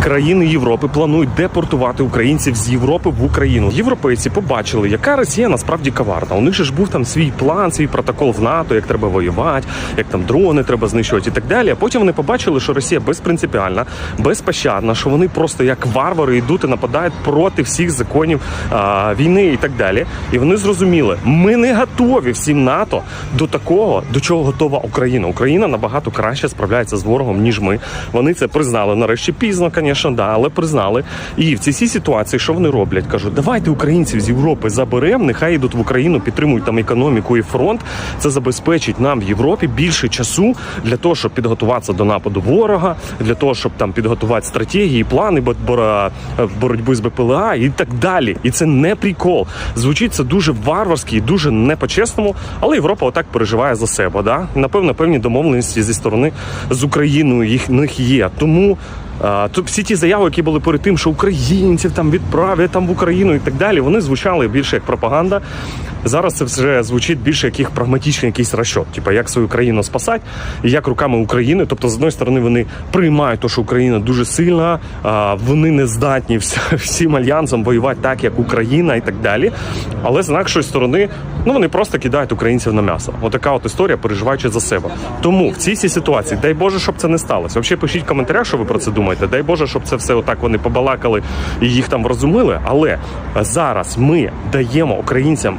країни Європи планують депортувати українців з Європи в Україну. Європейці побачили, яка Росія насправді коварна. У них ж був там свій план, свій протокол в НАТО, як треба воювати, як там дрони треба знищувати і так далі. А потім вони побачили, що Росія безпринципіальна, безпощадна, що вони просто як варвари йдуть і нападають проти всіх законів а, війни і так далі. І вони зрозуміли, ми не готові всім НАТО до такого, до чого готова Україна. Україна набагато краще справляється з ворогом, ніж ми. Вони це признали нарешті пізно, звісно, да, але признали. І в цій ситуації, що вони роблять? Кажуть, давайте українців з Європи заберемо, нехай йдуть в Україну, підтримують там економіку і фронт. Це забезпечить нам в Європі більше часу для того, щоб підготуватися до нападу ворога, для того, щоб там підготувати стратегії, плани боротьби з БПЛА і так далі. І це не прикол. Звучить це дуже варварськи і дуже не по-чесному, але Європа отак переживає за себе. Да? Напевно, певні домовленості зі сторони з Україною їх них є. Тому. Тут всі ті заяви, які були перед тим, що українців там відправлять там в Україну і так далі, вони звучали більше як пропаганда. Зараз це вже звучить більше як прагматичний якийсь розчот, типу як свою країну спасати, і як руками України. Тобто, з одної сторони, вони приймають те, що Україна дуже сильна, вони не здатні всім альянсом воювати так, як Україна і так далі. Але з інакшої сторони, ну вони просто кидають українців на м'ясо. Отака от історія, переживаючи за себе. Тому в цій ситуації, дай Боже, щоб це не сталося. Взагалі пишіть в коментарях, що ви про це думаєте. Дай Боже, щоб це все отак вони побалакали і їх там врозумили. Але зараз ми даємо українцям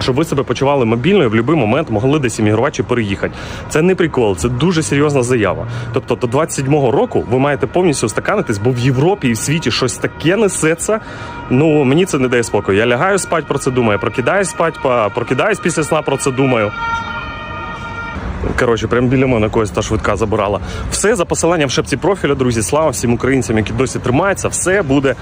Щоб ви себе почували мобільно і в будь-який момент могли десь іммігрувати чи переїхати. Це не прикол, це дуже серйозна заява. Тобто до 27-го року ви маєте повністю стаканитись, бо в Європі і в світі щось таке несеться. Ну мені це не дає спокою. Я лягаю спать про це думаю, прокидаюсь спать, прокидаюсь після сна про це думаю. Коротше, прям біля мене когось та швидка забирала. Все за посиланням в шепці профіля, друзі. Слава всім українцям, які досі тримаються. Все буде